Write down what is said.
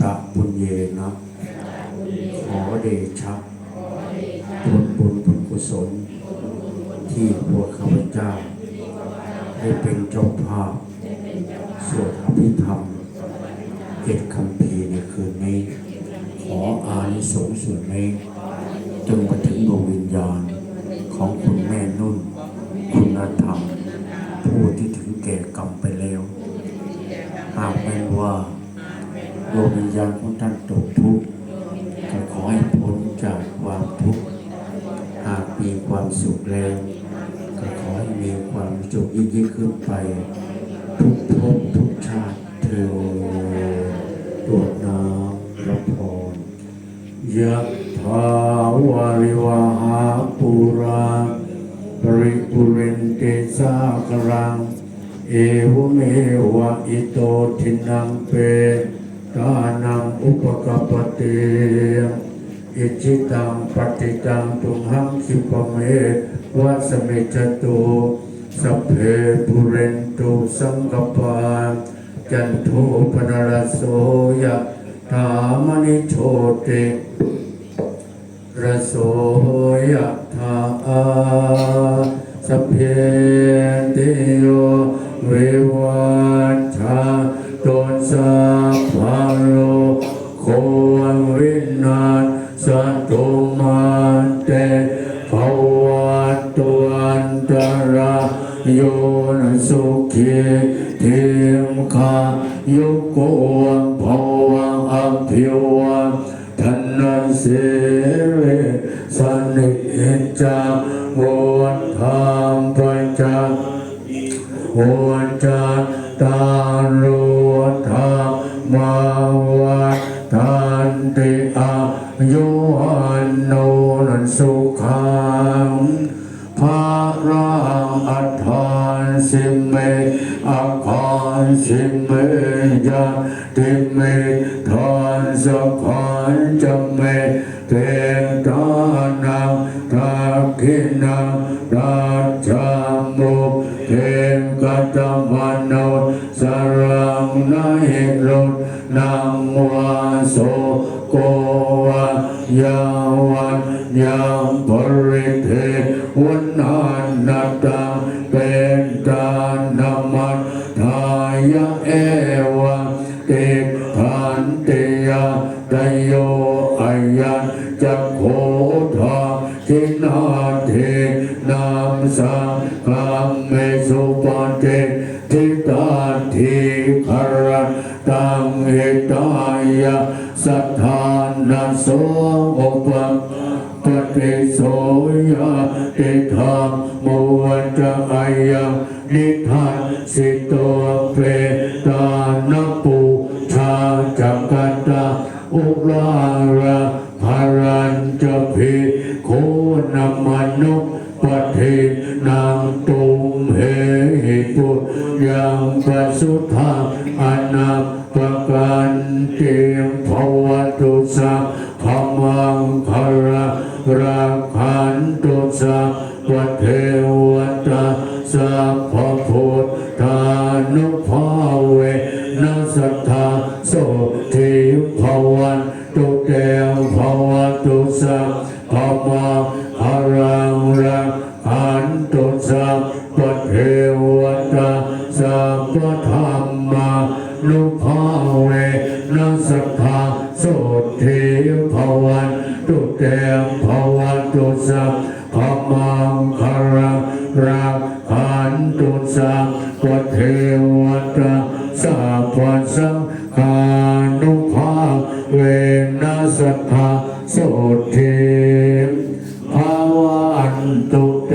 ตะบุญเยนะขอเดชะผลบุญผลกุศล ที่พวกข้าพเจ้าได้เป็นเจ้าภาพสวดอภิธรรมเจ็ดคำพีในคืนนี้ ขออานิสงส์ส่วนนี้จงมาถึงดวงวิญญาณของคุณแม่นุ่น คุณธรรม ผู้ที่ถึงแก่กรรมไปแล้ว หากแม้ว่า ดวงวิญญาณของท่านตกทุกข์ก็ขอให้พ้นจากความทุกข์ หากมีความสุขแล้วก็ขอให้มีความสุขยิ่งยิ่งขึ้นไป ทุกภพทุกชาติเธอตรวจน้ำรับพรยะถาวาริวาหาปุราปริปุเรนเตสากรัง เอวเมวะอิโตทินังเป ตานังอุปกปปติอิจิตังปฏิตังตุมหังคิปเมวัสเมจตุสัพเพปุเรนตุสังกปาจันโทปนรโสยะถามณิโชติรโสยะถาอาสพเพติโยเววัชชาโตสัพ นสุขีทิมขายุโกภวังอภิวังธนันเสเรสันนิจังโวธรรมปัญจโอจาตารุธรรมาวัฏันติอายุวันโนนันสุขัง สิเมอาคารสิเมยะติเมทานสะขานจะเมเตตานังทักขินังราชามุเทมกัตมันโนสรังนาหิรุนังวาโสโกวะยาวันยังบริเทวันนันนาตังเป ตโยอายันจักโคทาทินาเทนามสังคามเมสุปันเตทิตาทิคารตังเอตายะสัทธานาโสอุปปฏิโสยะติธรรมมวัจะอายังนิทันสิโตเปตา โคนมนุปฏินังตุมเหตุยังปัสสุทาอนาปกันเตมภวตุสัพพมังคาระราคันตุสัพพเทวตาสัพพพุทธานุภาเวนัสทธาโสทิภวันตุเตว สัพพเทวตาสัพพธรรมานุภาเวนัสภาสุทิภวนตุเตภวันตุสัพมัารรัขันตุสัพพเทวตาสัพพสังฆานุภาเวนัสภาสุทิภวนตุเต